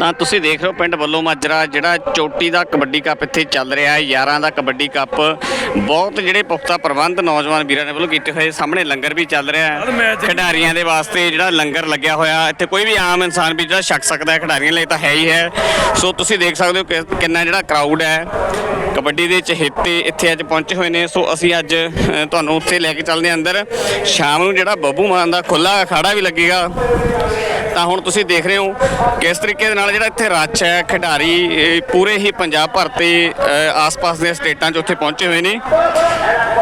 ਤਾਂ ਤੁਸੀਂ ਦੇਖ ਰਹੇ ਹੋ ਪਿੰਡ ਵੱਲੋਂ ਮਾਜਰਾ ਜਿਹੜਾ ਚੋਟੀ ਦਾ ਕਬੱਡੀ ਕੱਪ ਇੱਥੇ ਚੱਲ ਰਿਹਾ ਹੈ 11 ਦਾ ਕਬੱਡੀ ਕੱਪ। ਬਹੁਤ ਜਿਹੜੇ ਪੁਖਤਾ ਪ੍ਰਬੰਧ ਨੌਜਵਾਨ ਵੀਰਾਂ ਦੇ ਵੱਲੋਂ ਕੀਤੇ ਹੋਏ ਸਾਹਮਣੇ ਲੰਗਰ ਵੀ ਚੱਲ ਰਿਹਾ ਹੈ। ਖਿਡਾਰੀਆਂ ਦੇ ਵਾਸਤੇ ਜਿਹੜਾ ਲੰਗਰ ਲੱਗਿਆ ਹੋਇਆ ਇੱਥੇ ਕੋਈ ਵੀ ਆਮ ਇਨਸਾਨ ਵੀ ਜਿਹੜਾ ਛਕ ਸਕਦਾ ਹੈ ਖਿਡਾਰੀਆਂ ਲਈ ਤਾਂ ਹੈ ਹੀ ਹੈ। ਸੋ ਤੁਸੀਂ ਦੇਖ ਸਕਦੇ ਹੋ ਕਿੰਨਾ ਜਿਹੜਾ ਕਰਾਊਡ ਹੈ ਕਬੱਡੀ ਦੇ ਚਹੇਤੇ ਇੱਥੇ ਅੱਜ ਪਹੁੰਚੇ ਹੋਏ ਨੇ। ਸੋ ਅਸੀਂ ਅੱਜ ਤੁਹਾਨੂੰ ਉੱਥੇ ਲੈ ਕੇ ਚੱਲਦੇ ਹਾਂ ਅੰਦਰ। ਸ਼ਾਮ ਨੂੰ ਜਿਹੜਾ ਬੱਬੂ ਮਾਨ ਦਾ ਖੁੱਲਾ ਅਖਾੜਾ ਵੀ ਲੱਗੇਗਾ। ਤਾਂ ਹੁਣ ਤੁਸੀਂ ਦੇਖ ਰਹੇ ਹੋ ਕਿਸ ਤਰੀਕੇ ਦੇ ਨਾਲ ਜਿਹੜਾ ਇੱਥੇ ਰੱਛ ਹੈ, ਖਿਡਾਰੀ ਪੂਰੇ ਹੀ ਪੰਜਾਬ ਭਰ ਤੇ ਆਸ-ਪਾਸ ਦੇ ਸਟੇਟਾਂ 'ਚ ਉੱਥੇ ਪਹੁੰਚੇ ਹੋਏ ਨੇ।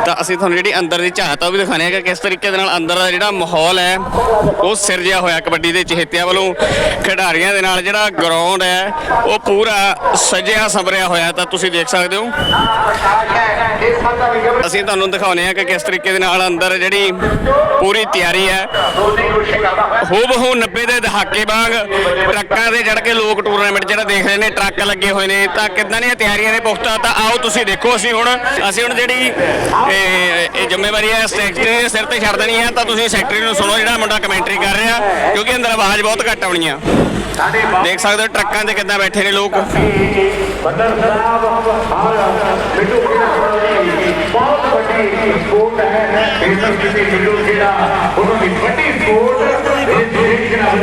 ਤਾਂ ਅਸੀਂ ਤੁਹਾਨੂੰ ਜਿਹੜੀ ਅੰਦਰ ਦੀ ਝਾਤ ਆ, ਉਹ ਵੀ ਦਿਖਾਣੇ ਆ ਕਿ ਕਿਸ ਤਰੀਕੇ ਦੇ ਨਾਲ ਅੰਦਰ ਦਾ ਜਿਹੜਾ ਮਾਹੌਲ ਹੈ, ਉਹ ਸਿਰਜਿਆ ਹੋਇਆ ਕਬੱਡੀ ਦੇ ਚਹੇਤਿਆਂ ਵੱਲੋਂ। ਖਿਡਾਰੀਆਂ ਦੇ ਨਾਲ ਜਿਹੜਾ ਗਰਾਊਂਡ ਹੈ, ਉਹ ਪੂਰਾ ਸਜਿਆ ਸੰਵਰਿਆ ਹੋਇਆ ਤਾਂ ਤੁਸੀਂ ਦੇਖ ਸਕਦੇ ਹੋ। ਅਸੀਂ ਤੁਹਾਨੂੰ ਦਿਖਾਉਂਦੇ ਆ ਕਿ ਕਿਸ ਤਰੀਕੇ ਦੇ ਨਾਲ ਅੰਦਰ ਜਿਹੜੀ ਪੂਰੀ ਤਿਆਰੀ ਹੈ, ਹੂਬਹੂ 90 ਦੇ ਦਹਾਕੇ ਵਾਂਗ ਟਰੱਕਾਂ ਦੇ ਚੜ ਕੇ ਲੋਕ ਟੂਰਨਾਮੈਂਟ ਜਿਹੜਾ ਦੇਖ ਰਹੇ ਨੇ, ਟਰੱਕ ਲੱਗੇ ਹੋਏ ਨੇ। ਤਾਂ ਕਿੱਦਾਂ ਦੀਆਂ ਤਿਆਰੀਆਂ ਨੇ ਪੁਖਤਾ? ਤਾਂ ਆਓ ਤੁਸੀਂ ਦੇਖੋ, ਅਸੀਂ ਹੁਣ ਅਸੀਂ ਹੁਣ ਜਿਹੜੀ, ਇਹ ਜ਼ਿੰਮੇਵਾਰੀ ਹੈ ਸੈਕਟਰੀ ਦੇ ਸਿਰ ਤੇ ਛੱਡ ਦੇਣੀ ਹੈ। ਤਾਂ ਤੁਸੀਂ ਸੈਕਟਰੀ ਨੂੰ ਸੁਣੋ, ਜਿਹੜਾ ਮੁੰਡਾ ਕਮੈਂਟਰੀ ਕਰ ਰਿਹਾ, ਕਿਉਂਕਿ ਅੰਦਰ ਆਵਾਜ਼ ਬਹੁਤ ਘੱਟ ਆਉਣੀ ਆ। ਦੇਖ ਸਕਦੇ ਹੋ ਟਰੱਕਾਂ ਤੇ ਕਿੱਦਾਂ ਬੈਠੇ ਨੇ ਲੋਕ। ਬੱਦਰ ਸਾਹਿਬ ਔਰ ਬਿੱਟੂ ਜਿਹੜਾ ਵੱਡੀ ਸਪੋਰਟ ਹੈ ਇਸ ਕਿਸੇ ਬਿੱਟੂ ਜਿਹੜਾ ਉਹਨਾਂ ਦੀ ਵੱਡੀ ਸਪੋਰਟ ਇਸ ਦੇਸ਼ ਦੇ ਨਾਲ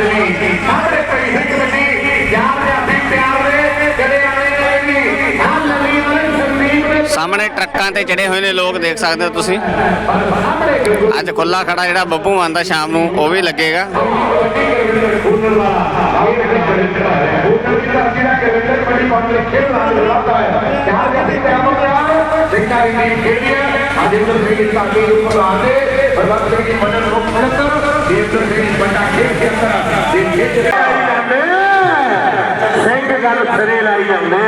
ਸਾਰੇ ਕਈ ਕਮੇਟੀ ਯਾਦ ਦੇ ਪਿਆਰ ਦੇ ਕਦੇ ਆਵੇ ਨਹੀਂ ਹਾਂ ਨਵੀਂ ਵਾਲੇ ਸੰਦੀਪ ਸਾਹਮਣੇ ਟਰੱਕਾਂ ਤੇ ਚੜੇ ਹੋਏ ਨੇ ਲੋਕ ਦੇਖ ਸਕਦੇ ਹੋ ਤੁਸੀਂ। ਅੱਜ ਖੁੱਲਾ ਖੜਾ ਜਿਹੜਾ ਬੱਬੂ ਮਾਨ ਸ਼ਾਮ ਨੂੰ, ਉਹ ਵੀ ਲੱਗੇਗਾ। ਉਹਨਾਂ ਵਾਲਾ ਆਏ ਨੇ ਕਰਿੰਦਰ ਉਹਨਾਂ ਦੀ ਹੈ। ਯਾਰ ਦੇ ਅਸੀਂ ਪਿਆਰ ਨਾਲ ਸਿੱਖਾਂ ਦੀ ਅਜਿੰਦਰ ਸਿੰਘ ਦੀ ਧਰਤੀ ਉੱਪਰ ਆਦੇ ਬਲਵੰਤ ਸਿੰਘ ਦੀ ਮਦਦ ਮੁੱਖ ਮੰਤਰ ਦੇਵਦਰ ਸਿੰਘ ਦੀ ਵੱਡਾ ਖੇਡ ਕੇ ਸਿੰਘ ਗੱਲ ਸਿਰੇ ਲਾਈ ਜਾਂਦੇ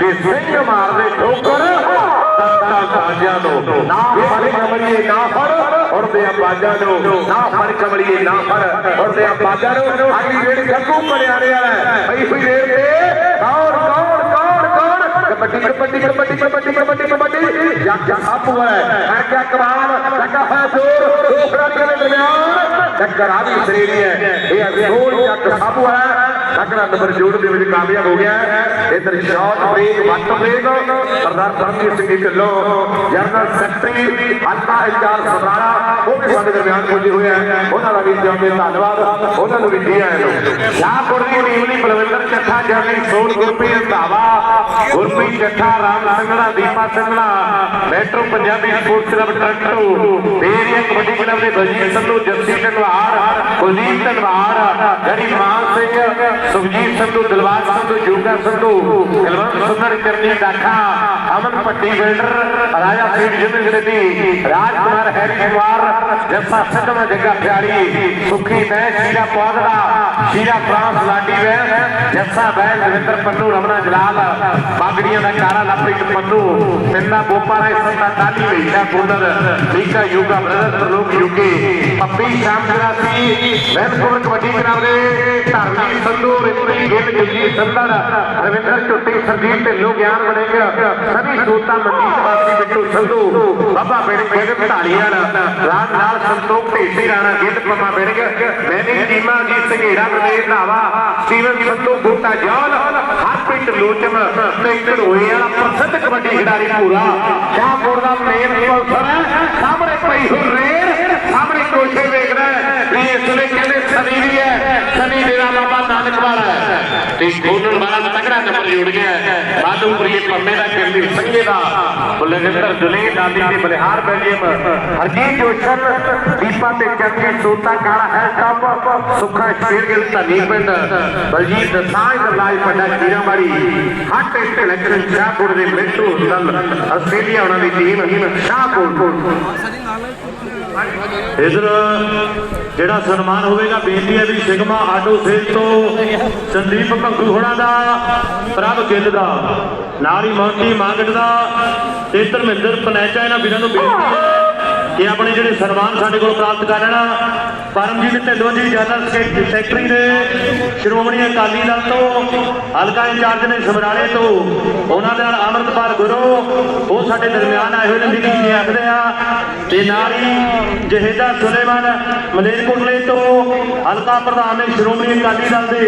ਕਿ ਸਿੰਘ ਮਾਰਦੇ ਠੋਕਰ ਦੰਦਾਂ ਸਾਜਿਆਂ ਨੂੰ ਨਾ ਫੜ ਕਮਲੀਏ, ਨਾ ਫੜ, ਉੜਦੇ ਬਾਜਾਂ ਨੂੰ ਨਾ ਫੜ ਕਮਲੀਏ, ਨਾ ਫੜ, ਉੜਦੇ ਬਾਜਾਂ ਨੂੰ ਅਗਲੀ ਵੇੜ ਗੱਗੂ ਪੜਿਆਣੇ ਵਾਲਾ ਹੈ। ਪਈ ਤੇ ਕੌਣ ਕਬੱਡੀ ਕਬੱਡੀ ਕਬੱਡੀ ਕਬੱਡੀ ਕਬੱਡੀ ਕਬੱਡੀ। ਜੱਗ ਸਾਪੂ ਹੈ। ਹੈ ਕਿਆ ਕਮਾਲ। ਲੱਗਾ ਹੋਇਆ ਜ਼ੋਰ। ਦੋ ਖੜਾਕੇ ਦੇ ਦਰਮਿਆਨ। ਟੱਕਰ ਆ ਵੀ ਸਰੀਰੀ ਹੈ। ਇਹ ਅਜ਼ੋਰ ਜੱਗ ਸਾਪੂ ਹੈ। ਅਗਲਾ ਨੰਬਰ ਜੋੜ ਦੇ ਵਿੱਚ ਕਾਮਯਾਬ ਹੋ ਗਿਆ ਹੈ ਇਧਰ short break what break Sardar Sarabjit Singh Dhillon general secretary ਹਲਕਾ ਇੰਚਾਰਜ ਸਮਰਾਲਾ ਉਹ ਵੀ ਸਾਡੇ ਦਰਮਿਆਨ ਪੁੱਜੇ ਹੋਏ ਆ ਉਹਨਾਂ ਦਾ ਵੀ ਜਾਮੇ ਧੰਨਵਾਦ ਉਹਨਾਂ ਨੂੰ ਵੀ ਜੀ ਆਇਆਂ ਨੂੰ ਸ਼ਾਹਪੁਰ ਦੀ ਟੀਮ ਦੀ ਬਲਵਿੰਦਰ ਚੱਠਾ ਜਰਨੀ ਸੋਨ Gurpreet Randhawa Gurpreet Chattha Ram Sangra Deepa Sangra metro Punjabi sports club Toronto Beria kabaddi club ਦੇ ਬਲਜੀਤ ਸੰਧੂ ਜੱਸੀ ਢਲਵਾਰ ਕੁਲਦੀਪ ਢਲਵਾਰ ਗਰੀ ਮਾਨ ਸਿੰਘ ਸੁਖਜੀਤ ਸੰਧੂ ਦਿਲਵਾਗ ਸੰਧੂ ਜੋਗਾ ਸੰਧੂ ਕੁਲਵੰਤ ਸੁੰਦਰ ਕਰਨੀ ਦਾਖਾ ਅਮਨ ਪੱਟੀ ਬਿਲਡਰ ਰਾਜਾ ਸਿੰਘ ਜਿੰਦ ਗਰੇਦੀ ਰਾਜ ਕੁਮਾਰ ਹੈਰੀ ਕੁਮਾਰ ਜੱਸਾ ਸਿੱਧਵਾ ਜੱਗਾ ਪਿਆਰੀ ਸੁਖੀ ਮੈਂ ਸ਼ੀਰਾ ਪਾਦੜਾ ਸ਼ੀਰਾ ਫਰਾਂਸ ਲਾਡੀ ਵੈ ਜੱਸਾ ਬੈ ਦਵਿੰਦਰ ਪੰਨੂ ਰਮਨਾ ਜਲਾਲ ਬਾਗੜੀਆਂ ਦਾ ਕਾਰਾ ਲਪ੍ਰੀਤ ਪੰਨੂ ਪਿੰਡਾ ਬੋਪਾ ਰਾਏ ਸੰਤਾ ਟਾਲੀ ਵੇਖਿਆ ਗੁੰਦਰ ਲੀਕਾ ਯੂਗਾ ਬ੍ਰਦਰ ਤਰਲੋਕ ਯੂਕੇ ਪੱਪੀ ਸ਼ਾਮਜਰਾ ਸੀ ਵੈਨਕੂਵਰ ਕਬੱਡੀ ਕਲੱਬ ਦੇ ਧਰਮੀ ਸੰਧੂ ਰਿਤਰੀ ਗਿੱਲ ਜੁਜੀ ਸੰਦਰ ਰਵਿੰਦਰ ਝੁੱਟੀ ਸਰਜੀਤ ਢਿੱਲੋਂ ਗਿਆਨ ਬਣੇਗਾ ਸਭੀ ਸੂਤਾ ਮੰਡੀ ਵਾਸੀ ਬਿੱਟੂ ਸੰਧੂ ਬਾਬਾ ਬਿੜ ਗਿੱਲ ਢਾਲੀਵਾਲ ਰਾਮ ਨਾਲ ਸੰਤੋਖ ਢੇਸੀ ਰਾਣਾ ਗਿੱਲ ਪਮਾ ਬਿੜਗ ਮੈਨਿੰਗ ਟੀਮਾ ਜੀ ਸੰਘੇੜਾ ਪ੍ਰਵੇਸ਼ ਧਾਵਾ। ਸਟੀਵਨ ਸੰਧੂ ਬੂਟਾ ਜੌਲ। ਹਰਪ੍ਰੀਤ ਲੋਚਨ ਤੇ ਘੜੋਏ ਵਾਲਾ ਪ੍ਰਸਿੱਧ ਕਬੱਡੀ ਖਿਡਾਰੀ ਪੂਰਾ ਸ਼ਾਹਪੁਰ ਦਾ ਮੇਨ ਸਪਾਂਸਰ ਹੈ। ਸਾਹਮਣੇ ਪਈ ਹੋਈ ਰੇਡ ਸਾਹਮਣੇ ਕੋਸ਼ੇ ਵੇਖਦਾ ਹੈ। ਵੀ ਇਸ ਵੇਲੇ ਕਹਿੰਦੇ ਸਨੀ ਵੀ ਹੈ। ਸਨੀ ਡੇਰਾ ਬਾਬਾ ਨਾਨਕ ਵਾਲਾ ਹੈ। ਤੇ ਗੋਨਣ ਵਾਲਾ ਤਕੜਾ ਨੰਬਰ ਜੁੜ ਗਿਆ ਹੈ। ਬਾਦੂਪੁਰੀ ਪੰਮੇ ਦਾ ਕਿਰਤੀ ਸੰਗੇ ਦਾ। ਬੁਲਗਿੰਦਰ ਦੁਲੇ ਦਾਦੀ ਦੇ ਬਲਿਹਾਰ ਬੈਲੀਅਮ ਹਰਜੀਤ ਜੋਸ਼ਨ ਦੀਪਾ ਤੇ ਚੰਗੀ ਸੋਤਾ ਕਾਲਾ ਹੈ ਟੱਪ ਸੁੱਖਾ ਸ਼ੇਰਗਿਲ ਧਨੀ ਪਿੰਡ। ਬਲਜੀਤ ਸਾਂਝ ਦਾ ਲਾਜ ਪੱਡਾ ਕੀਰਾਮਾਰੀ ਹੱਟ ਇੱਥੇ ਲੱਗਣ ਸ਼ਾਹਪੁਰ ਦੇ ਬ੍ਰਿਟੂ ਦਲ। ਆਸਟ੍ਰੇਲੀਆ ਉਹਨਾਂ ਦੀ ਟੀਮ ਸ਼ਾਹਪੁਰ ਇਧਰ ਜਿਹੜਾ ਸਨਮਾਨ ਹੋਵੇਗਾ ਬੇਨਤੀ ਹੈ ਵੀ ਸਿਗਮਾ ਆਟੋ ਸੇਲ ਤੋਂ ਸੰਦੀਪ ਭੰਗੂ ਹੋਣਾ ਦਾ, ਪ੍ਰਭ ਗਿੱਲ ਦਾ ਨਾਲ ਹੀ ਮੌਂਟੀ ਮਾਂਗਟ ਦਾ ਤੇ ਧਰਮਿੰਦਰ ਪਨੈਚਾ ਇਹਨਾਂ ਵੀਰਾਂ ਨੂੰ ਬੇਨਤੀ ਹੈ। ਕਿ ਆਪਣੇ ਜਿਹੜੇ ਸਨਮਾਨ ਸਾਡੇ ਕੋਲ ਪ੍ਰਾਪਤ ਕਰ ਲੈਣਾ, Paramjit Dhillon ji, general secretary secretary Shiromani Akali Dal ਤੋਂ, ਹਲਕਾ ਇੰਚਾਰਜ ਨੇ ਸਮਰਾਲੇ ਤੋਂ, ਉਹਨਾਂ ਦੇ ਨਾਲ ਅਮਰਤਪਾਲ ਗੁਰੂ, ਉਹ ਸਾਡੇ ਦਰਮਿਆਨ ਆਏ ਹੋਏ ਨੇ ਨਿੱਕੀ ਜੀ ਆਖਦੇ ਆ, ਤੇ ਨਾਲ ਹੀ ਜਹੇਦਾ ਸੁਲੇਮਾਨ ਮਲੇਰਕੋਟਲੇ ਤੋਂ, ਹਲਕਾ ਪ੍ਰਧਾਨ ਨੇ ਸ਼੍ਰੋਮਣੀ ਅਕਾਲੀ ਦਲ ਦੇ,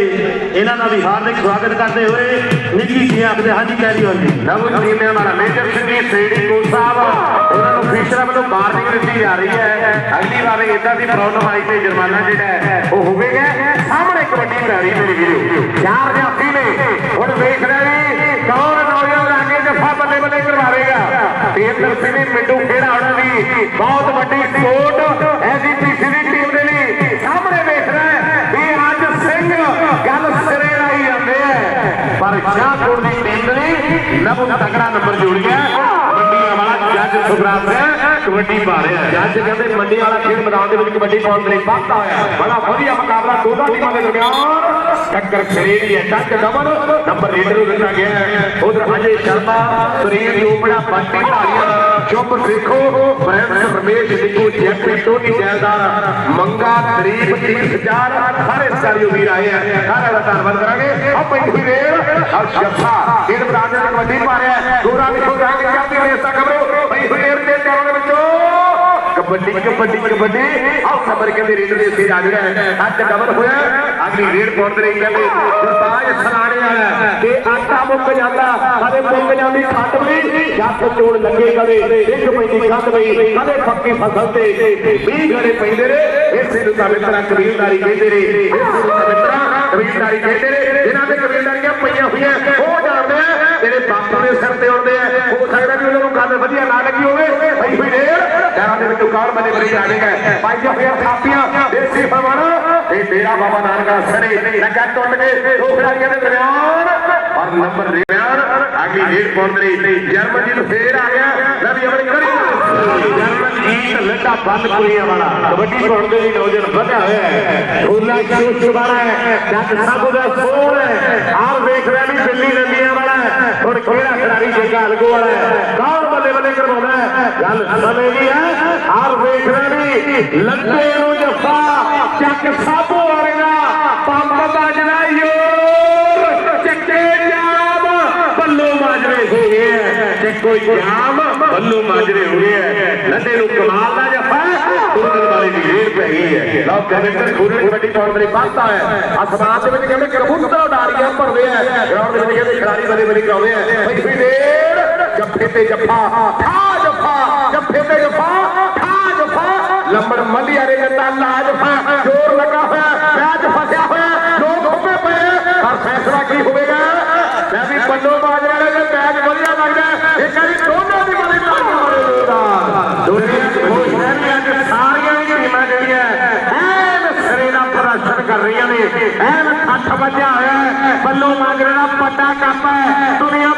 ਇਹਨਾਂ ਦਾ ਵੀ ਹਾਰਦਿਕ ਸਵਾਗਤ ਕਰਦੇ ਹੋਏ ਨਿੱਕੀ ਜੀ ਆਖਦੇ ਹਾਂਜੀ ਕੈਰੀ ਹੋ ਜੀ ਨਵ ਟੀਮਾਂ ਵਾਲਾ ਮੇਜਰ ਸਿੰਘ ਸੇੜੀ ਕੋ ਸਾਹਿਬ, ਉਹਨਾਂ ਨੂੰ ਫਿਸ਼ਰਾਂ ਵੱਲੋਂ ਵਾਰਨਿੰਗ ਦਿੱਤੀ ਜਾ ਰਹੀ ਹੈ। ਅਗਲੀ ਵਾਰ ਇਦਾਂ ਦੀ ਪ੍ਰੋਬਲਮ ਆਈ ਤੇ ਜੁਰਮਾਨਾ ਜਿਹੜਾ ਉਹ ਹੋਵੇਗਾ। ਸਾਹਮਣੇ ਕਬੱਡੀ ਖਿਡਾਰੀ ਮੇਰੇ ਵੀਰੋ। ਚਾਰ ਜਾਫੀ ਨੇ। ਹੁਣ ਵੇਖ ਰਹੇ ਨੇ ਕੌਣ ਨੌਜਵਾਨ ਅੱਗੇ ਜੱਫਾ ਬੱਲੇ ਬੱਲੇ ਕਰਵਾਵੇਗਾ। ਤੇਂਦਰ ਸਿੰਘ ਦੀ ਮਿੰਟੂ ਖੇੜਾ ਉਹਨਾਂ ਦੀ ਬਹੁਤ ਵੱਡੀ ਸਪੋਰਟ ਐਜੀਪੀਸੀ ਦੀ ਟੀਮ ਦੇ ਲਈ। ਸਾਹਮਣੇ ਵੇਖ ਰਿਹਾ ਵੀ ਅੱਜ ਸਿੰਘ ਗੱਲ ਸਿਰੇ ਲਾਈ ਜਾਂਦੇ ਹੈ। ਪਰ ਸ਼ਾਹਪੁਰ ਦੀ ਟੀਮ ਦੇ ਨਵ ਤਗੜਾ ਨੰਬਰ ਜੁੜ ਗਿਆ ਮੰਡੀਆਂ ਵਾਲਾ ਜੱਜ ਸੁਖਰਾਮ ਸਿੰਘ ਕਬੱਡੀ ਪਾ ਰਿਹਾ ਜੱਜ ਕਹਿੰਦੇ ਮੰਡੀ ਵਾਲਾ ਖੇਡ ਮੈਦਾਨ ਦੇ ਵਿੱਚ ਕਬੱਡੀ ਪਾਉਣ ਦੇ ਲਈ ਵਾਧਾ ਹੋਇਆ ਬੜਾ ਵਧੀਆ ਮੁਕਾਬਲਾ ਦੋਨਾਂ ਟੀਮਾਂ ਦੇ ਦਰਮਿਆਨ ਟੱਕਰ ਖੇਡ ਹੈ ਟੱਚ ਡਬਲ ਨੰਬਰ ਲੀਡਰ ਨੂੰ ਦਿੱਤਾ ਗਿਆ ਹੈ ਉਧਰ ਅਜੇ ਸ਼ਰਮਾ ਸੁਰੀਰ ਜੋਪੜਾ ਬੰਟੀ ਢਾਲੀਆ ਚੁੱਪ ਸਿੱਖੋ ਬ੍ਰੈਂਡ ਰਮੇਸ਼ ਨਿੱਕੂ ਜੈਪੀ ਟੋਨੀ ਜੈਲਦਾਰ ਮੰਗਾ ਤਰੀਫ ਤੀਰਥ ਚਾਰ ਸਾਰੇ ਸਟਾਰੀਓ ਵੀਰ ਆਏ ਆ ਸਾਰਿਆਂ ਦਾ ਧੰਨਵਾਦ ਕਰਾਂਗੇ ਆ ਪੈਂਦੀ ਰੇਲ ਆ ਜੱਫਾ ਖੇਡ ਮੈਦਾਨ ਦੇ ਵਿੱਚ ਕਬੱਡੀ ਪਾ ਰਿਹਾ ਹੈ ਗੋਰਾ ਵਿਖੋ ਰੰਗ ਜਾਂਦੀ ਰੇਸ ਦਾ ਖਬਰੋ ਪਈ ਹੋਈ ਰੇਲ ਦੇ ਚਾਰਾਂ ਦੇ ਵਿੱਚੋਂ ਕਬੱਡੀ ਕਬੱਡੀ ਕਬੱਡੀ। ਆਹ ਨੰਬਰ ਕਹਿੰਦੇ ਰੇਡ ਦੇ ਸਿਰ ਆ ਜਿਹੜਾ ਅੱਜ ਡਬਲ ਹੋਇਆ ਅਗਲੀ ਰੇਡ ਪਹੁੰਚ ਰਹੀ ਕਹਿੰਦੇ ਗੁਰਬਾਜ ਸਲਾਣੇ ਵਾਲਾ ਤੇ ਆਟਾ ਮੁੱਕ ਜਾਂਦਾ, ਕਦੇ ਮੁੱਕ ਜਾਂਦੀ ਖੰਡ ਵੀ। ਜੱਟ ਚੋੜ ਲੱਗੇ ਕਦੇ, ਇੱਕ ਪੈਂਦੀ ਖੰਡ ਵੀ। ਕਦੇ ਪੱਕੀ ਫਸਲ ਤੇ 20 ਘੜੇ ਪੈਂਦੇ ਨੇ। ਇਸੇ ਨੂੰ ਤਾਂ ਮਿੱਤਰਾ ਕਬੀਲਦਾਰੀ ਕਹਿੰਦੇ ਨੇ। ਇਸੇ ਨੂੰ ਤਾਂ ਮਿੱਤਰਾ ਕਬੀਲਦਾਰੀ ਕਹਿੰਦੇ ਨੇ। ਜਿਨ੍ਹਾਂ ਦੇ ਕਬੀਲਦਾਰੀਆਂ ਪਈਆਂ ਹੋਈਆਂ ਉਹ ਜਾਣਦੇ ਜਿਹੜੇ ਬਾਪੂ ਦੇ ਸਿਰ ਤੇ ਆਉਂਦੇ ਆ, ਹੋ ਸਕਦਾ ਵੀ ਉਹਨਾਂ ਨੂੰ ਗੱਲ ਵਧੀਆ ਨਾ ਲੱਗੀ ਹੋਵੇ। ਪਈ ਹੋਈ ਰੇਡ ਸ਼ਹਿਰਾਂ ਦੇ ਵਿੱਚੋਂ ਕੌਣ ਬੰਦੇ ਬਰੀ ਆ ਜਾਏਗਾ ਪਾਈਆਂ ਹੋਈਆਂ ਥਾਪੀਆਂ ਦੇਸੀ ਫਰਮਾਨ ਇਹ ਤੇਰਾ ਬਾਬਾ ਨਾਨਕ ਦਾ ਸਰੇ ਲੱਗਾ ਟੁੱਟ ਕੇ ਦੋ ਖਿਡਾਰੀਆਂ ਦੇ ਦਰਮਿਆਨ ਔਰ ਨੰਬਰ ਰਿਆਨ ਅਗਲੀ ਰੇਡ ਪਹੁੰਚ ਰਹੀ ਜਰਮਨਜੀਤ ਫੇਰ ਆ ਗਿਆ ਲੈ ਵੀ ਆਪਣੀ ਕਰੀ ਜਰਮਨਜੀਤ ਲੱਡਾ ਬੰਦ ਕੁੜੀਆਂ ਵਾਲਾ ਕਬੱਡੀ ਪਾਉਣ ਦੇ ਲਈ ਨੌਜਵਾਨ ਵਧਿਆ ਹੋਇਆ ਹੈ ਖੁੱਲਾ ਚੂਸ ਵਾਲਾ ਹੈ ਜੱਟ ਸਾਬੂ ਦਾ ਸੋਲ ਹੈ ਆਪ ਵੇਖ ਰਿਹਾ ਵੀ ਦਿੱਲੀ ਨੰਦੀਆਂ ਵਾਲਾ ਹੈ ਹੁਣ ਕਿਹੜਾ ਖਿਡਾਰੀ ਜੱਗਾ ਹਲਗੋ ਵਾਲਾ ਹੈ ਕੌਣ ਬੱਲੇ ਬੱਲੇ ਕਰਵਾਉਂਦਾ ਹੈ ਗੱਲ ਲੱਗੇ ਨੂੰ ਜੱਫਾ ਚੱਕ ਸਾਬੂ ਵਾਲੇ ਦਾ ਪੰਪ ਵੱਜਦਾ ਯੋਰ ਚੱਕੇ ਜਾਮ, ਬੱਲੂ ਮਾਜਰੇ ਹੋ ਗਏ ਚੱਕੋ ਜਾਮ, ਬੱਲੂ ਮਾਜਰੇ ਹੋ ਗਏ ਲੱਡੇ ਨੂੰ ਕਮਾਲ ਦਾ ਜੱਫਾ। ਕੁਰਕਰ ਵਾਲੇ ਦੀ ਰੇਡ ਪੈ ਗਈ ਹੈ। ਲਓ ਕੈਰੇਕਟਰ ਖੂਰੇ ਕਬੱਡੀ ਪਾਉਣ ਦੇ ਲਈ ਹੈ ਅਸਮਾਨ ਦੇ ਵਿੱਚ ਕਹਿੰਦੇ ਕਬੂਤਰ ਉਡਾਰੀਆਂ ਭਰਦੇ ਆ। ਗਰਾਊਂਡ ਦੇ ਵਿੱਚ ਕਹਿੰਦੇ ਖਿਡਾਰੀ ਬਲੇ ਬਲੇ ਕਰਾਉਂਦੇ ਆ। ਬਈ ਵੀ ਜੱਫੇ ਤੇ ਜੱਫਾ ਠਾ ਜੱਫਾ ਲੰਬੜ ਮੰਡੀਆਂ ਦੇ ਜੱਟਾ ਲਾਜਫਾ ਜੋਰ ਲੱਗਾ ਹੋਇਆ ਮੈਚ ਫਸਿਆ ਹੋਇਆ, ਲੋਕ ਹੁੰਦੇ ਪਏ ਪਰ ਫੈਸਲਾ ਕੀ ਹੋਵੇਗਾ? ਮੈਂ ਵੀ ਪੰਡੋ ਬਾਜ ਵਾਲੇ ਦੇ ਮੈਚ ਵਧੀਆ ਲੱਗਦਾ ਇੱਕ ਵਾਰੀ ਦੋਨੋਂ ਦੀ ਬੜੀ ਤਾਕਤ ਵਾਲੇ ਦੋਦਾ ਦੁਨੀਆ ਖੁਸ਼ ਰਹਿੰਦੀਆਂ ਕਿ ਸਾਰੀਆਂ ਹੀ ਟੀਮਾਂ ਜਿਹੜੀਆਂ ਐਨ ਸਿਰੇ ਦਾ ਪ੍ਰਦਰਸ਼ਨ ਕਰ ਰਹੀਆਂ ਨੇ। ਐਨ ਠੱਠ ਵੱਜਿਆ ਹੋਇਆ ਹੈ। ਬੱਲੋ ਮਾਜਰੇ ਦਾ ਪੱਟਾ ਕੱਪ ਹੈ। ਦੁਨੀਆ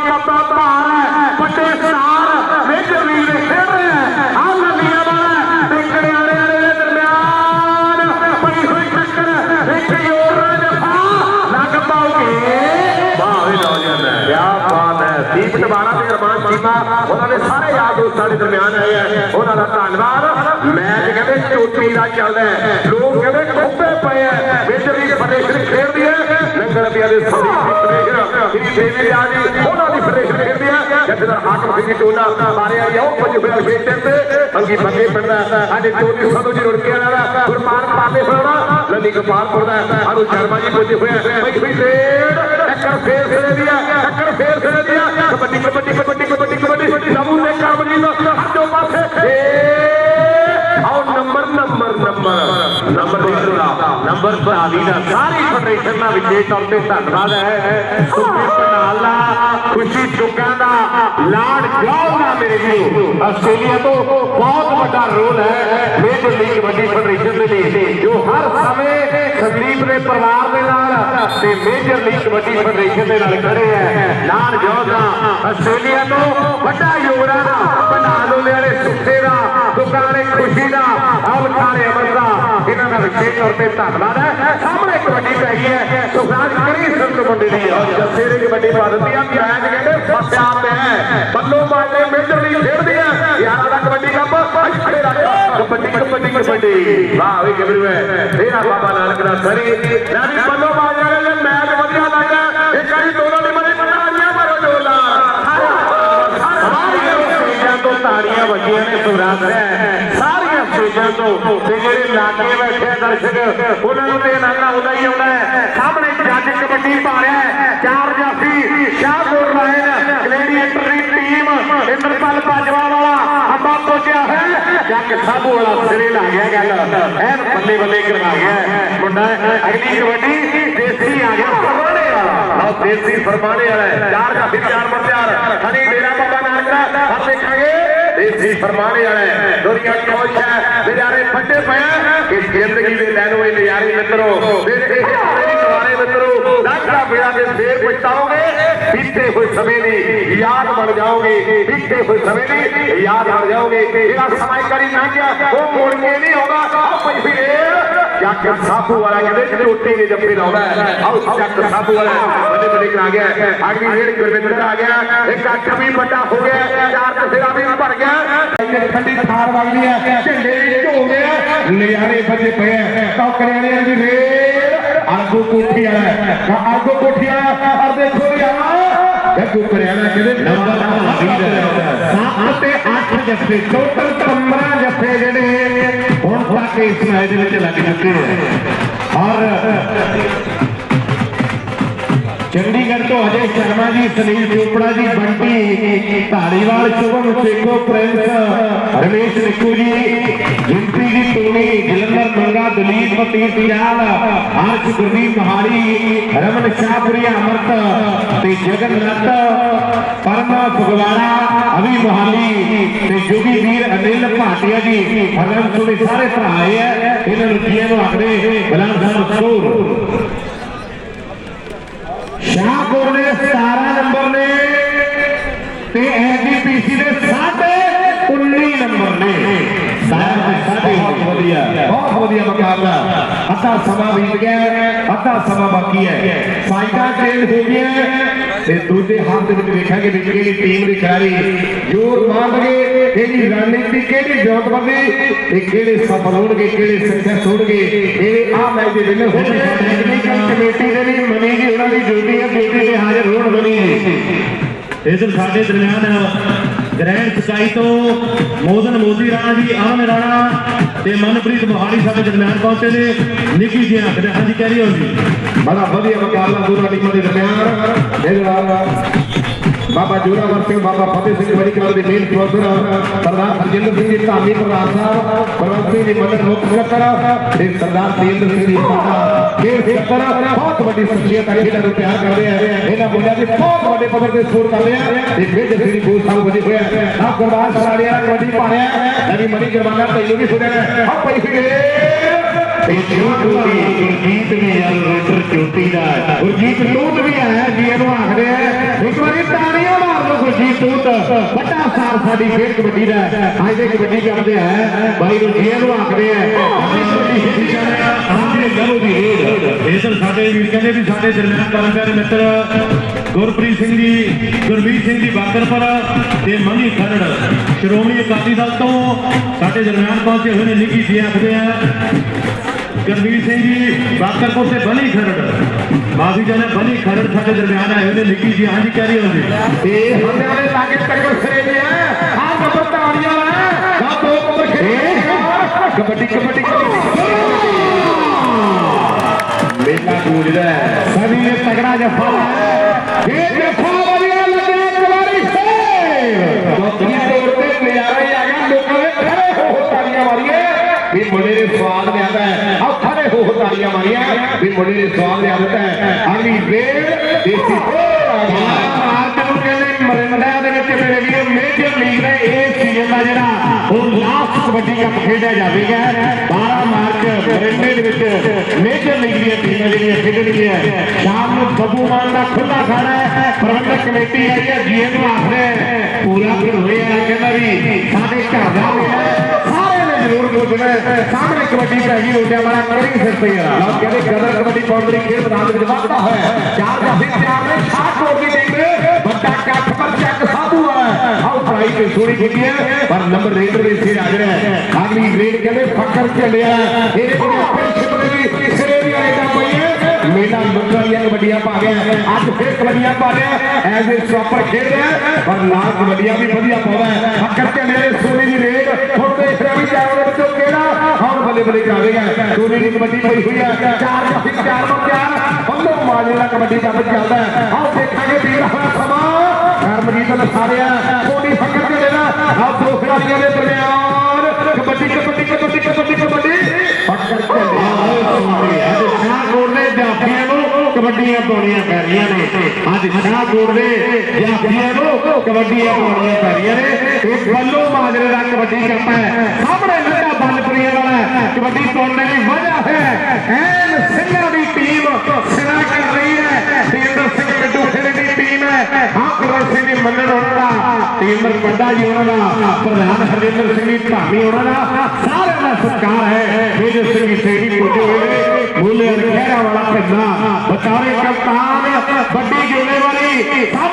ਸਾਡੇ ਦਰਮਿਆਨ ਆਏ ਆ। ਉਹਨਾਂ ਦਾ ਧੰਨਵਾਦ। ਮੈਚ ਕਹਿੰਦੇ ਚੋਟੀ ਦਾ ਚੱਲਦਾ ਲੋਕ ਕਹਿੰਦੇ ਖੁੱਬੇ ਪਏ ਆ। ਮੇਜਰ ਲੀਗ ਫੈਡਰੇਸ਼ਨ ਖੇਡਦੀ ਹੈ ਲੰਗਰ ਪਿਆ ਦੇ ਸੰਦੀਪ ਫੈਡਰੇਸ਼ਨ ਸ੍ਰੀ ਦੇਵੀ ਆ ਜੀ, ਉਹਨਾਂ ਦੀ ਫੈਡਰੇਸ਼ਨ ਖੇਡਦੀ ਹੈ ਜੱਜਦਾਰ ਹਾਕਮ ਸਿੰਘ ਟੋਲਾ ਮਾਰੇ ਆ ਜਾਓ ਕੁਝ ਹੋਇਆ ਖੇਡਣ ਤੇ। ਅੰਗੀ ਬੰਗੇ ਪਿੰਡਾ ਸਾਡੇ ਚੋਟੀ ਸਾਧੂ ਜੀ ਰੁੜਕੇ ਵਾਲਾ ਦਾ ਗੁਰਮਾਨ ਪਾਲੇ ਹੋਣਾ ਲੱਲੀ ਗੋਪਾਲਪੁਰ ਦਾ ਆਰੂ ਸ਼ਰਮਾ ਜੀ ਪੁੱਜੇ ਹੋਏ ਬਈ ਵੀ ਡੇਢ ਟੱਕਰ ਫੇਰ ਫੇਰ ਦੀ ਟੱਕਰ ਫੇਰ ਫੇਰ ਦੀ ਕਬੱਡੀ ਕਬੱਡੀ। ਕਬੱਡੀ ਕਬੱਡੀ ਕਬੱਡੀ ਸਾਬੂ ਨੇ ਕਾਬਲੀ ਨੰਬਰ 42 ਦਾ ਸਾਰੀ ਫੈਡਰੇਸ਼ਨ ਦਾ ਵਿਸ਼ੇਸ਼ ਤੌਰ ਤੇ ਧੰਨਵਾਦ ਹੈ ਸੁਖੀ ਪਨਾਲ ਦਾ ਖੁਸ਼ੀ ਚੁੱਕਾਂ ਦਾ ਲਾਡ ਜੋਗ ਦਾ ਮੇਰੇ ਵੀਰੋ ਆਸਟ੍ਰੇਲੀਆ ਤੋਂ ਬਹੁਤ ਵੱਡਾ ਰੋਲ ਹੈ ਮੇਜਰ ਲੀਗ ਵੱਡੀ ਫੈਡਰੇਸ਼ਨ ਦੇ ਲਈ ਜੋ ਹਰ ਸਮੇਂ ਸੰਦੀਪ ਦੇ ਪਰਿਵਾਰ ਦੇ ਨਾਲ ਤੇ ਮੇਜਰ ਲੀਗ ਵੱਡੀ ਫੈਡਰੇਸ਼ਨ ਦੇ ਨਾਲ ਖੜੇ ਹੈ ਲਾਡ ਜੋਗ ਦਾ ਆਸਟ੍ਰੇਲੀਆ ਤੋਂ ਵੱਡਾ ਯੋਗਦਾਨ ਪਨਾਲੋਲੇ ਵਾਲੇ ਸੁੱਖੇ ਦਾ, ਦੁਕਾਨੇ ਖੁਸ਼ੀ ਦਾ ਆਵਖਾਣੇ ਅਮਰ ਦਾ ਇਹਨਾਂ ਦਾ ਵਿਸ਼ੇਸ਼ ਤੌਰ ਤੇ ਧੰਨਵਾਦ ਹੈ। ਸਾਹਮਣੇ ਕਬੱਡੀ ਪੈ ਗਈ ਹੈ। ਸੁਖਰਾਜ ਕਰੀ ਸੰਤ ਮੁੰਡੇ ਦੀ। ਔਰ ਜੱਸੇ ਦੇ ਕਬੱਡੀ ਪਾ ਦਿੰਦੀ ਆ ਮੈਚ ਕਹਿੰਦੇ ਫਸਿਆ ਪਿਆ ਬੱਲੋ ਮਾਜਰੇ ਮੇਜਰ ਲੀਗ ਖੇਡਦੀ ਹੈ 11 ਦਾ ਕਬੱਡੀ ਕੱਪ ਅੱਜ ਰੱਖ ਕਬੱਡੀ ਕਬੱਡੀ ਕਬੱਡੀ ਵਾਹ ਵੀ ਗੱਭਰੂ ਹੈ ਤੇਰਾ ਬਾਬਾ ਨਾਨਕ ਦਾ ਸਰੀ। ਲੈ ਵੀ ਬੱਲੋ ਬਾਜ ਨੇ। ਮੈਚ ਵਧੀਆ ਲੱਗਾ ਇੱਕ ਵਾਰੀ ਦੋਨੋਂ ਦੀ ਬੜੀ ਤਾੜੀਆਂ ਮਾਰੋ ਜੋਲਾ ਤਾੜੀਆਂ ਵੱਜੀਆਂ ਨੇ ਸੁਰਾਤ ਹੈ ਸਾਰੀਆਂ ਸਟੇਜਾਂ ਤੋਂ ਤੇ ਜਿਹੜੇ ਲਾਗੇ ਬੈਠੇ ਆ ਦਰਸ਼ਕ ਉਹਨਾਂ ਨੂੰ ਤੇ ਆਨੰਦ ਆਉਂਦਾ ਹੀ ਆਉਂਦਾ ਹੈ। ਸਾਹਮਣੇ ਜੱਜ ਕਬੱਡੀ ਪਾ ਰਿਹਾ ਹੈ। ਚਾਰ ਜਾਫੀ ਸ਼ਾਹਪੁਰ ਲਾਇਨ ਕਲੇਡੀ ਐਂਟਰੀ ਟੀਮ ਇੰਦਰਪਾਲ ਬਾਜਵਾ ਵਾਲਾ ਅੰਬਾ ਪਹੁੰਚਿਆ ਹੈ। ਜੱਗ ਸਾਬੂ ਵਾਲਾ ਸਿਰੇ ਲਾ ਗਿਆ ਗੱਲ। ਐਨ ਬੱਲੇ ਬੱਲੇ ਕਰਵਾ ਗਿਆ ਹੈ। ਮੁੰਡਾ ਅਗਲੀ ਕਬੱਡੀ ਦੇਸੀ ਆ ਗਿਆ। ਫਰਮਾਣੇ ਵਾਲਾ। ਆਹ ਦੇਸੀ ਫਰਮਾਣੇ ਵਾਲਾ ਹੈ। ਚਾਰ ਜਾਫੀ ਚਾਰ ਮਰਤਿਆਰ ਹਣੀ ਡੇਰਾ ਬਾਬਾ ਨਾਨਕ ਦਾ। ਹਰ ਦੇਖਾਂਗੇ। ਦੇਸੀ ਫਰਮਾਣੇ ਵਾਲਾ ਹੈ। ਦੁਨੀਆ ਕੋਸ਼ ਹੈ ਨਜ਼ਾਰੇ ਫੱਟੇ ਪਏ ਆ ਕਿ ਜ਼ਿੰਦਗੀ ਦੇ ਲੈਣ ਹੋਏ ਨਜ਼ਾਰੇ ਮਿੱਤਰੋ ਫਿਰ ਇਹ ਸਾਰੇ ਦੁਆਰੇ ਮਿੱਤਰੋ ਲਾਖਾਂ ਬੇੜਾ ਦੇ ਫੇਰ ਪਛਤਾਓਗੇ ਬੀਤੇ ਹੋਏ ਸਮੇਂ ਦੀ ਯਾਦ ਬਣ ਜਾਓਗੇ ਬੀਤੇ ਹੋਏ ਸਮੇਂ ਦੀ ਯਾਦ ਬਣ ਜਾਓਗੇ ਜਿਹੜਾ ਸਮਾਂ ਕਰੀ ਲੰਘਿਆ ਉਹ ਮੁੜ ਕੇ ਨਹੀਂ ਆਉਂਦਾ ਆਓ ਪਈ ਫੇਰ ਜੱਗ ਸਾਬੂ ਵਾਲਾ ਕਹਿੰਦੇ ਝੋਟੀ ਦੇ ਜੱਫੇ ਲਾਉਂਦਾ ਹੈ। ਆਓ ਜੱਗ ਸਾਬੂ ਵਾਲਾ ਵੱਡੇ ਵੱਡੇ ਕਰਾ ਗਿਆ ਅਗਲੀ ਰੇਡ ਗੁਰਵਿੰਦਰ ਆ ਗਿਆ ਇੱਕ ਅੱਖ ਵੀ ਵੱਡਾ ਹੋ ਗਿਆ ਚਾਰ ਦਫੇਰਾ ਵੀ ਭਰ ਗਿਆ ਇੱਥੇ ਠੰਡੀ ਥਾਰ ਵਗਦੀ ਹੈ ਝੰਡੇ ਵੀ ਝੋਲਦੇ ਆ ਨਜ਼ਾਰੇ ਵੱਜੇ ਪਏ ਆ। ਟੌਕਰੇ ਵਾਲਿਆਂ ਦੀ ਰੇਡ ਆਗੂ ਕੋਠੀ ਵਾਲਾ ਆਗੂ ਕੋਠੀ ਵਾਲਾ ਔਰ ਦੇਖੋ ਯਾਰ ਗੱਗੂ ਕਰਿਆਣਾ ਕਿਹਦੇ ਨੰਬਰ ਸੱਤ ਤੇ 8 ਜੱਫੇ ਟੋਟਲ 15 ਜੱਫੇ ਜਿਹੜੇ ਹੁਣ ਤੱਕ ਇਸ ਮੈਚ ਵਿੱਚ ਲੱਗ ਚੁੱਕੇ ਆ। ਔਰ ਚੰਡੀਗੜ੍ਹ ਤੋਂ ਅਜੇ ਸ਼ਰਮਾ ਜੀ, ਸੁਨੀਲ ਚੋਪੜਾ ਜੀ, ਬੰਟੀ ਢਾਲੀਵਾਲ ਸ਼ੁਭਮ ਸੇਖੋ, ਪ੍ਰਿੰਸ, ਰਮੇਸ਼ ਨਿੱਕੂ ਜੀ ਜਿੰਪੀ ਜੀ ਟੋਨੀ ਜਲੰਧਰ ਮੰਗਾ, ਦਲੀਪ ਪਤੀਰ ਪਿਆਲ ਹਰਸ਼, ਗੁਰਦੀਪ ਮਹਾਲੀ, ਰਮਨ ਸ਼ਾਹਪੁਰੀ ਅਮਰਤ ਤੇ ਜਗਨਨਾਥ ਪਰਮਾ ਫਗਵਾੜਾ ਅਭੀ ਮਹਾਲੀ ਤੇ ਜੋਗੀ ਵੀਰ ਅਨਿਲ ਭਾਟੀਆ ਜੀ ਹਰਮ ਸੁਣੇ ਸਾਰੇ ਭਰਾ ਆਏ ਆ, ਇਹਨਾਂ ਨੂੰ ਜੀਆਂ ਨੂੰ ਆਖਦੇ ਬਲਾਨ ਸਾਹਿਬ ਸਰੂਰ ਸ਼ਾਹਪੁਰ ਨੇ 17 ਨੰਬਰ ਨੇ ਤੇ ਐਜੀਪੀਸੀ ਦੇ ਸਾਢੇ 19 ਨੰਬਰ ਨੇ ਸਾਰ ਦੇ ਸਾਢੇ ਬਹੁਤ ਵਧੀਆ ਬਹੁਤ ਵਧੀਆ ਮੁਕਾਬਲਾ ਅੱਧਾ ਸਮਾਂ ਬੀਤ ਗਿਆ ਹੈ, ਅੱਧਾ ਸਮਾਂ ਬਾਕੀ ਹੈ। ਸਾਈਡਾਂ ਚੇਂਜ ਹੋ ਗਈਆਂ ਤੇ ਦੂਜੇ ਹੱਥ ਦੇ ਵਿੱਚ ਵੇਖਾਂਗੇ ਵੀ ਕਿਹੜੀ ਟੀਮ ਦੇ ਖਿਡਾਰੀ ਜੋਰ ਮਾਰਨਗੇ ਕਿਹੜੀ ਰਣਨੀਤੀ ਕਿਹੜੀ ਜੋਤਬੰਦੀ ਤੇ ਕਿਹੜੇ ਸਫਲ ਹੋਣਗੇ ਕਿਹੜੇ ਸਕਸੈਸ ਹੋਣਗੇ ਇਹ ਆ ਮੈਚ ਦੇ ਵਿਨਰ ਹੋਣਗੇ ਟੈਕਨੀਕਲ ਕਮੇਟੀ ਦੇ ਵੀ ਮਨੀ ਜੀ ਉਹਨਾਂ ਦੀ ਡਿਊਟੀ ਹੈ ਡਿਊਟੀ ਤੇ ਹਾਜ਼ਰ ਹੋਣ ਮਨੀ ਜੀ ਇਧਰ ਸਾਡੇ ਦਰਮਿਆਨ ਗ੍ਰੈਂਡ ਸਕਾਈ ਤੋਂ ਮੋਦਨ ਮੋਦੀ ਰਾਣਾ ਜੀ ਆਮ ਰਾਣਾ ਤੇ ਮਨਪ੍ਰੀਤ ਮੋਹਾਲੀ ਸਾਡੇ ਦਰਮਿਆਨ ਪਹੁੰਚੇ ਨੇ। ਨਿੱਕੀ ਜੀ ਆਖਦੇ ਹਾਂਜੀ ਕਹਿ ਰਹੀ ਹੋ ਜੀ। ਬੜਾ ਵਧੀਆ ਮੁਕਾਬਲਾ ਦੋਨਾਂ ਟੀਮਾਂ ਦੇ ਦਰਮਿਆਨ। ਇਹਦੇ ਬਾਬਾ ਜੋਰਾਵਰ ਸਿੰਘ ਬਾਬਾ ਫਤਿਹ ਸਿੰਘ ਬੜੀ ਕਲਰ ਦੇ ਮੇਨ ਸਪਾਂਸਰ ਸਰਦਾਰ ਹਰਜਿੰਦਰ ਸਿੰਘ ਜੀ, ਧਾਮੀ ਪ੍ਰਧਾਨ ਸਾਹਿਬ ਪ੍ਰਵੰਤ ਸਿੰਘ ਜੀ ਮਦਨ ਮੁੱਖ ਸਕੱਤਰ, ਤੇ ਸਰਦਾਰ ਤੇਂਦਰ ਸਿੰਘ ਜੀ ਸਾਡਾ ਖੇਡ ਸਕੱਤਰ, ਬਹੁਤ ਵੱਡੀ ਸ਼ਖਸੀਅਤ ਹੈ ਇਹਨਾਂ ਨੂੰ ਪਿਆਰ ਕਰਦੇ ਆ। ਇਹਨਾਂ ਮੁੰਡਿਆਂ ਦੇ ਬਹੁਤ ਵੱਡੇ ਪੱਧਰ ਤੇ ਸਪੋਰਟ ਕਰਦੇ ਆ, ਤੇ ਖੇਡ ਸ੍ਰੀ ਗੁਰੂ ਸਾਹਿਬ ਵਧੇ ਹੋਇਆ ਆਹ ਗੁਰਦਾਸ ਸਰਾੜਿਆ ਕਬੱਡੀ ਪਾਣਿਆ ਨਵੀਂ ਮਣੀ ਜਰਮਾਨਾ ਤੈਨੂੰ ਵੀ ਸੁਣਿਆ। ਆ ਪਈ ਫਿਰੇ ਤੇ ਵੀ ਯਾਰ ਰੋਟਰ ਚੋਟੀ ਦਾ। ਗੁਰਜੀਤ ਤੂਤ ਵੀ ਆਇਆ ਜੀ ਇਹਨੂੰ ਆਖਦੇ ਆ, ਇੱਕ ਵਾਰੀ ਤਾੜੀਆਂ ਮਾਰ ਲਓ ਗੁਰਜੀਤ ਤੂਤ। ਵੱਡਾ ਸਾਰ ਸਾਡੀ ਖੇਡ ਕਬੱਡੀ ਦਾ ਅੱਜ ਦੇ ਕਬੱਡੀ ਕਰਦੇ ਆ। ਬਾਈ ਨੂੰ ਆਖਦੇ ਆ ਆਪਣੀ ਕਬੱਡੀ ਦੀ ਰੇਡ। ਇਧਰ ਸਾਡੇ ਵੀਰ ਕਹਿੰਦੇ ਵੀ ਸਾਡੇ ਦਰਮਿਆਨ ਪਰਮਪਿਆਰੇ ਮਿੱਤਰ ਗੁਰਪ੍ਰੀਤ ਸਿੰਘ ਜੀ, ਗੁਰਮੀਤ ਸਿੰਘ ਜੀ ਬਾਕਰਪੁਰ ਤੇ ਮਨੀ ਖਰੜ। ਸ਼੍ਰੋਮਣੀ ਅਕਾਲੀ ਦਲ ਤੋਂ ਸਾਡੇ ਦਰਮਿਆਨ ਪਹੁੰਚੇ ਹੋਏ ਨੇ, ਨਿੱਕੀ ਜੀ ਆਖਦੇ ਆ। ਗੁਰਮੀਤ ਸਿੰਘ ਜੀ ਬਾਕਰਪੁਰ ਤੇ ਬਲੀ ਖਰੜ ਮਾਫੀ ਚਾਹੁੰਦੇ ਬਲੀ ਖਰੜ ਸਾਡੇ ਦਰਮਿਆਨ ਆਏ ਹੋਏ ਨੇ ਨਿੱਕੀ ਜੀ ਹਾਂਜੀ ਕਹਿ ਰਹੀ ਹੋ ਜੀ ਤੇ ਹੰਦਿਆਂ ਦੇ ਲਾਗੇ ਟੱਕਰ ਸਿਰੇ ਨੇ ਆ ਆਹ ਨੰਬਰ ਤਾੜੀਆਂ ਵਾਲਾ ਦਾ ਦੋ ਨੰਬਰ ਖੇਡ ਕਬੱਡੀ ਕਬੱਡੀ ਮੇਲਾ ਗੂੰਜਦਾ ਹੈ। ਸਭੀ ਨੇ ਤਗੜਾ ਜਫਾ ਲਾਇਆ ਇਹ ਜਫਾ ਵਧੀਆ ਲੱਗਿਆ ਇੱਕ ਵਾਰੀ ਫੇਰ ਚੌਥੀ ਤੋਰ ਤੇ ਨਜ਼ਾਰਾ ਹੀ ਆ ਗਿਆ ਲੋਕਾਂ ਨੇ ਖੜੇ ਹੋ ਹੋ ਤਾੜੀਆਂ ਮਾਰੀਏ ਵੀ ਮੁੰਡੇ ਨੇ ਸਵਾਦ ਲਿਆਦਾ ਹੈ ਆ ਖੜੇ ਹੋ ਹੋ ਤਾੜੀਆਂ ਮਾਰੀਆਂ ਵੀ ਮੁੰਡੇ ਨੇ ਸਵਾਦ ਲਿਆਦਾ ਹੈ। ਅਗਲੀ ਵੇਲ ਦੇਸੀ ਫੇਰ ਕਹਿੰਦੇ ਮਰਿੰਡਾ ਦੇ ਵਿੱਚ ਮੇਰੇ ਵੀਰੋ ਮੇਜਰ ਲੀਗ ਦਾ ਇਹ ਸੀਜ਼ਨ ਦਾ ਜਿਹੜਾ ਉਹ ਲਾਸਟ ਕਬੱਡੀ ਕੱਪ ਖੇਡਿਆ ਜਾਵੇਗਾ। 12 ਮਾਰਚ ਮਰਿੰਡੇ ਦੇ ਵਿੱਚ ਮੇਜਰ ਲੀਗ ਦੀਆਂ ਟੀਮਾਂ ਜਿਹੜੀਆਂ ਖੇਡਣਗੀਆਂ ਸ਼ਾਮ ਨੂੰ ਬੱਬੂ ਮਾਨ ਦਾ ਖੁੱਲਾ ਖਾਣਾ ਹੈ, ਪ੍ਰਬੰਧਕ ਕਮੇਟੀ ਆਈ ਹੈ ਜੀ ਨੂੰ ਆਖਦੇ ਪੂਰਾ ਫਿਰ ਹੋਇਆ ਕਹਿੰਦਾ ਵੀ ਸਾਡੇ ਘਰ ਦਾ ਮੇਲਾ ਨੇ ਜ਼ਰੂਰ ਪੁੱਛਣਾ ਹੈ। ਸਾਹਮਣੇ ਕਬੱਡੀ ਪੈ ਗਈ ਰੋਟਿਆਂ ਵਾਲਾ ਕਰਿੰਗ ਸਿਰ ਤੇ ਆ ਲੋਕ ਕਹਿੰਦੇ ਕਦਰ ਕਬੱਡੀ ਪਾਉਂਦੇ ਖੇਡ ਮੈਦਾਨ ਦੇ ਵਿੱਚ ਵੱਧਦਾ ਹੋਇਆ ਚਾਰ ਜਾਫੀ ਤਿਆਰ ਨੇ ਸ਼ਾਟ ਕੋਰ ਦੀ ਟੀਮ ਵੱਡਾ ਕੱਟ ਪਰ ਚੱਕ ਸਾਧੂ ਆ ਆਓ ਲੰਬਾਈ ਤੇ ਸੋਹਣੀ ਕੀਤੀ ਹੈ ਪਰ ਨੰਬਰ ਰੇਡਰ ਵੀ ਸਿਰ ਆ ਰਿਹਾ ਹੈ ਅਗਲੀ ਰੇਡ ਕਹਿੰਦੇ ਫੱਕਰ ਚੱਲਿਆ ਇਹਦੇ ਕੋਲ ਫਿਰਸ਼ਿਪ ਦੇ ਵੀ ਸਿਰੇ ਵੀ ਰੇਡਾਂ ਪਈ ਹੈ ਮੇਲਾ ਲੁੱਟਾਂ ਦੀਆਂ ਕਬੱਡੀਆਂ ਪਾ ਗਿਆ ਅੱਜ ਫਿਰ ਕਬੱਡੀਆਂ ਪਾ ਰਿਹਾ ਐਜ਼ ਏ ਸਟਾਪਰ ਖੇਡ ਰਿਹਾ ਹੈ, ਪਰ ਨਾਲ ਕਬੱਡੀਆਂ ਵੀ ਵਧੀਆ ਪਾਉਂਦਾ ਹੈ ਫੱਕਰ ਚੱਲਿਆ ਦੇ ਸੋਹਣੀ ਦੀ ਕਿਹੜਾ ਹੁਣ ਬੱਲੇ ਬੱਲੇ ਕਰਾਵੇਗਾ ਸੋਹਣੀ ਦੀ ਕਬੱਡੀ ਪਈ ਹੋਈ ਹੈ ਚਾਰ ਕਾਫੀ ਚਾਰ ਤੋਂ ਚਾਰ ਬੰਦੋ ਮਾਜੇ ਦਾ ਕਬੱਡੀ ਕੱਪ ਚੱਲਦਾ ਹੈ ਆਓ ਦੇਖਾਂਗੇ ਵੀਰ ਹੋਇਆ ਸਮਾਂ ਕਰਮਜੀਤ ਨੇ ਸਾਰਿਆ ਸੋਹਣੀ ਫੱਕਰ ਚੱਲੇ ਦਾ ਆਓ ਦੋ ਖਿਡਾਰੀਆਂ ਦੇ ਦਰਮਿਆਨ ਕਬੱਡੀ ਕਬੱਡੀ ਕਬੱਡੀ ਕਬੱਡੀ ਕਬੱਡੀ ਫੱਕਰ ਚੱਲਿਆ ਅੱਜ ਸ਼ਾਹਕੋਟ ਦੇ ਜਾਫੀਆਂ ਨੂੰ ਕਬੱਡੀਆਂ ਪਾਉਣੀਆਂ ਪੈ ਰਹੀਆਂ ਨੇ ਅੱਜ ਸ਼ਾਹਕੋਟ ਦੇ ਜਾਫੀਆਂ ਨੂੰ ਕਬੱਡੀਆਂ ਪਾਉਣੀਆਂ ਪੈ ਰਹੀਆਂ ਨੇ ਇਹ ਵੱਲੋਂ ਮਾਜਰੇ ਦਾ ਕਬੱਡੀ ਕੱਪ ਹੈ ਸਾਹਮਣੇ ਲੱਗਾ ਬੰਨਪੁਰੀਆਂ ਵਾਲਾ ਕਬੱਡੀ ਪਾਉਣ ਦੀ ਵਜ੍ਹਾ ਹੈ ਐਨ ਸਿੰਘਾਂ ਦੀ ਟੀਮ ਸਿਰਾ ਕਰ ਰਹੀ ਹੈ ਤੇਂਦਰ ਸਿੰਘ ਗੱਡੂ ਖੇੜੇ ਦੀ ਟੀਮ ਹੈ ਹਾਕਰ ਸਿੰਘ ਦੀ ਮੰਨਣ ਉਹਨਾਂ ਦਾ ਤੇਂਦਰ ਵੱਡਾ ਜੀ ਉਹਨਾਂ ਦਾ ਪ੍ਰਧਾਨ ਹਰਜਿੰਦਰ ਸਿੰਘ ਦੀ ਭਾਮੀ ਉਹਨਾਂ ਦਾ ਸਾਰਿਆਂ ਦਾ ਸਤਿਕਾਰ ਹੈ ਮੇਜਰ ਸਿੰਘ ਦੀ ਸੇਠੀ ਪੁੱਜੇ ਹੋਏ ਨੇ ਬੋਲੇ ਖਹਿਰਾ ਵਾਲਾ ਪਿੰਡਾ ਬਤਾਰੇ ਕਪਤਾਨ ਵੱਡੀ ਜ਼ਿੰਮੇਵਾਰੀ ਸਾਹਮਣੇ